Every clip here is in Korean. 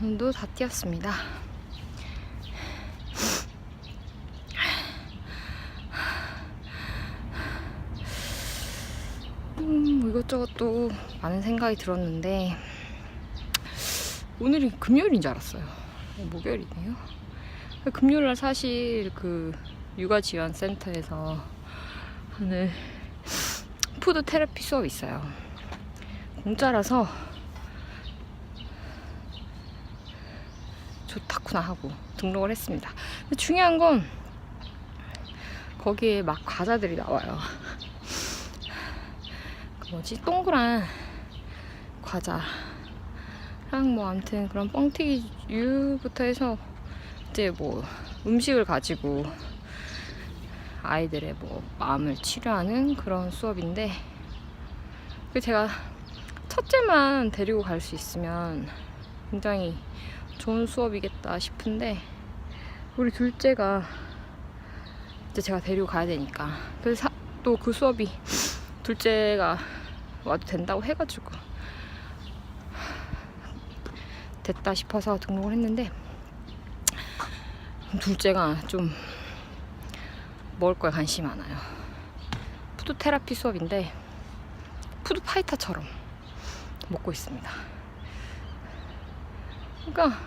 1년도 다 뛰었습니다. 음, 뭐 이것저것 또 많은 생각이 들었는데 오늘이 금요일인 줄 알았어요. 어, 목요일이네요. 금요일 날 사실 그 육아 지원 센터에서 하는 푸드 테라피 수업이 있어요. 공짜라서 좋다구나 하고 등록을 했습니다. 중요한 건 거기에 막 과자들이 나와요. 그 뭐지 동그란 과자랑 뭐 아무튼 그런 뻥튀기류부터 해서 이제 뭐 음식을 가지고 아이들의 뭐 마음을 치료하는 그런 수업인데 그 제가 첫째만 데리고 갈 수 있으면 굉장히 좋은 수업이겠다 싶은데 우리 둘째가 이제 제가 데리고 가야 되니까 그래서 또 그 수업이 둘째가 와도 된다고 해가지고 됐다 싶어서 등록을 했는데 둘째가 좀 먹을 거에 관심이 많아요. 푸드 테라피 수업인데 푸드 파이터처럼 먹고 있습니다. 그러니까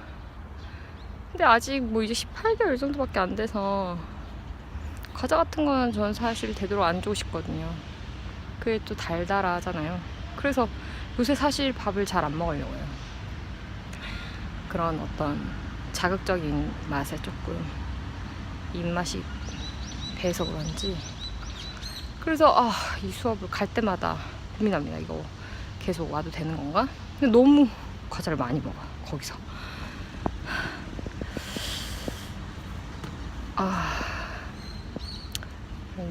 근데 아직 뭐 이제 18개월 정도밖에 안 돼서 과자 같은 거는 저는 사실 되도록 안 주고 싶거든요. 그게 또 달달하잖아요. 그래서 요새 사실 밥을 잘 안 먹으려고 해요. 그런 어떤 자극적인 맛에 조금 입맛이 배서 그런지 그래서 아 이 수업을 갈 때마다 고민합니다 이거 계속 와도 되는 건가? 근데 너무 과자를 많이 먹어 거기서 아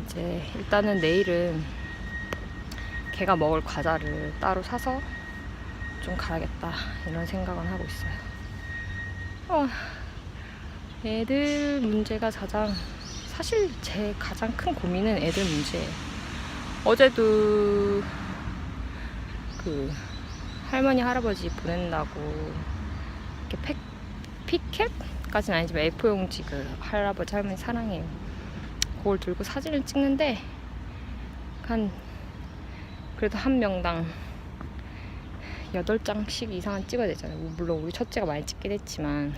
이제 일단은 내일은 걔가 먹을 과자를 따로 사서 좀 가야겠다 이런 생각은 하고 있어요. 어, 애들 문제가 가장 사실 제 가장 큰 고민은 애들 문제예요. 어제도 그 할머니 할아버지 보낸다고 이렇게 팩 피켓 까지는 아니지만 A4 용지 그 할아버지 할머니 사랑해요. 그걸 들고 사진을 찍는데 한 그래도 한 명당 8장씩 이상은 찍어야 되잖아요. 뭐 물론 우리 첫째가 많이 찍긴 했지만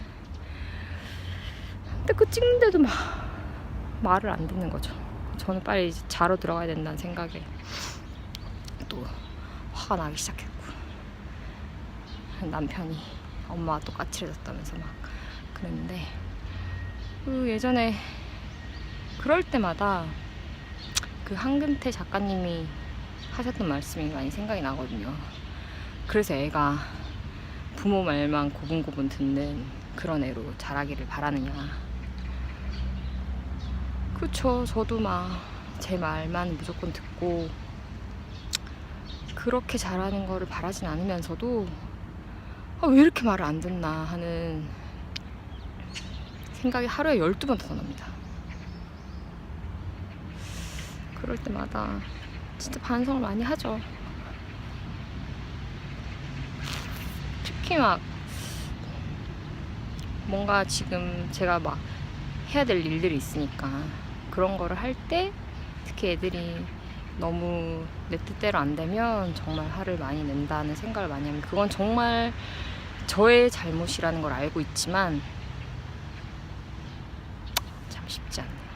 근데 그 찍는데도 막 말을 안 듣는 거죠. 저는 빨리 자러 들어가야 된다는 생각에 또 화가 나기 시작했고 남편이 엄마와 또 까칠해졌다면서 막 그랬는데 그 예전에 그럴 때마다 그 한금태 작가님이 하셨던 말씀이 많이 생각이 나거든요. 그래서 애가 부모 말만 고분고분 듣는 그런 애로 자라기를 바라느냐. 그쵸. 저도 막 제 말만 무조건 듣고 그렇게 자라는 거를 바라진 않으면서도 아, 왜 이렇게 말을 안 듣나 하는 생각이 하루에 12번 더 납니다. 그럴 때마다 진짜 반성을 많이 하죠. 특히 막 뭔가 지금 제가 막 해야 될 일들이 있으니까 그런 거를 할 때 특히 애들이 너무 내 뜻대로 안 되면 정말 화를 많이 낸다는 생각을 많이 합니다. 그건 정말 저의 잘못이라는 걸 알고 있지만 참 쉽지 않네요.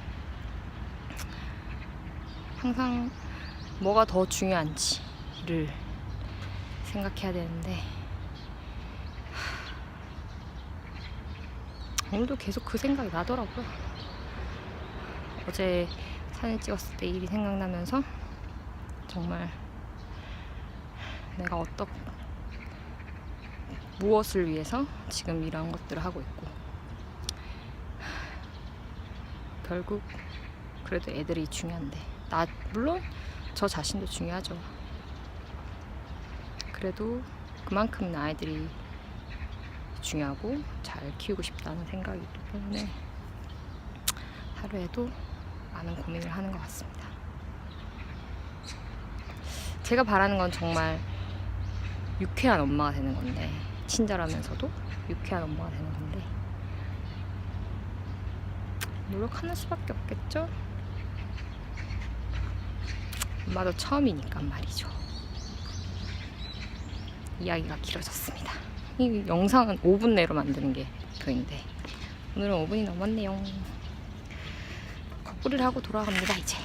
항상 뭐가 더 중요한지를 생각해야 되는데 오늘도 계속 그 생각이 나더라고요. 어제 사진 찍었을 때 일이 생각나면서 정말 내가 어떻 무엇을 위해서 지금 이런 것들을 하고 있고 결국 그래도 애들이 중요한데 나 물론 저 자신도 중요하죠. 그래도 그만큼 아이들이 중요하고 잘 키우고 싶다는 생각이기 때문에 하루에도 많은 고민을 하는 것 같습니다. 제가 바라는 건 정말 유쾌한 엄마가 되는 건데 친절하면서도 유쾌한 엄마가 되는 건데 노력하는 수밖에 없겠죠? 엄마도 처음이니까 말이죠. 이야기가 길어졌습니다. 이 영상은 5분 내로 만드는 게 목표인데 오늘은 5분이 넘었네요. 거꾸리를 하고 돌아갑니다 이제.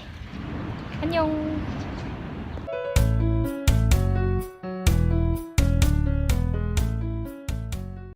안녕.